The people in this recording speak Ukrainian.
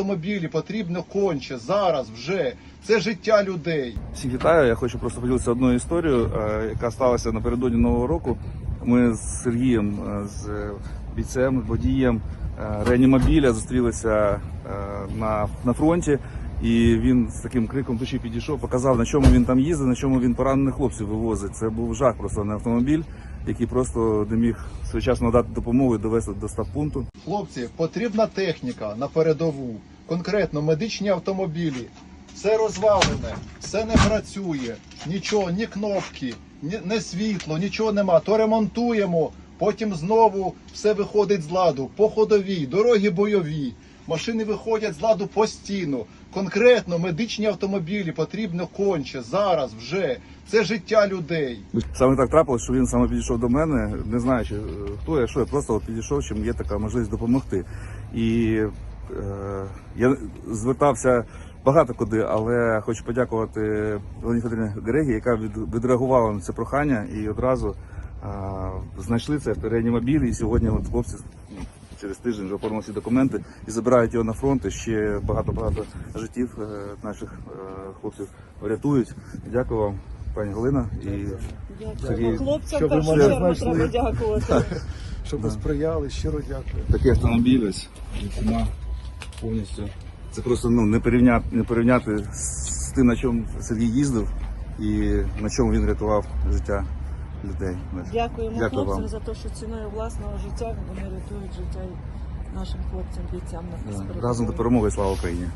автомобілі потрібно конче зараз, вже. Це життя людей. Всіх вітаю. Я хочу просто поділитися одною історією, е, яка сталася напередодні нового року. Ми з Сергієм, е, з бійцем, водієм е, реанімобіля зустрілися на, на фронті. І він з таким криком душі підійшов, показав, на чому він там їздить, на чому він поранених хлопців вивозить. Це був жах просто на автомобіль, який просто не міг своєчасно надати допомогу і довести до стаб-пункту. Хлопці, потрібна техніка на передову, конкретно медичні автомобілі. Все розвалене, все не працює, нічого, ні кнопки, ні не світло, нічого нема. То ремонтуємо, потім знову все виходить з ладу. По ходовій, дороги бойові. Машини виходять з ладу постійно. Конкретно медичні автомобілі потрібно конче зараз, вже. Це життя людей. Саме так трапилось, що він саме підійшов до мене, не знаючи, е, хто я, що я просто підійшов, чим є така можливість допомогти. І я звертався багато куди, але хочу подякувати Галині Федорині Грегі, яка від, відреагувала на це прохання і одразу е, знайшли це реанімобіль. І сьогодні от хлопці ну, через тиждень вже оформили всі документи і забирають його на фронт. І ще багато-багато життів е, наших е, хлопців врятують. Дякую вам, пані Галина. І Сергій, Хлопцям щоб першу чергу треба дякувати. Щоб ви сприяли, щиро дякую. такий автомобіль повністю. Це просто ну не порівняти, не порівняти з тим, на чому Сергій їздив і на чому він рятував життя людей. Дякуємо Дякую хлопцям вам. за те, що ціною власного життя вони рятують життя нашим хлопцям, бійцям на Да. Разом до перемоги, слава Україні!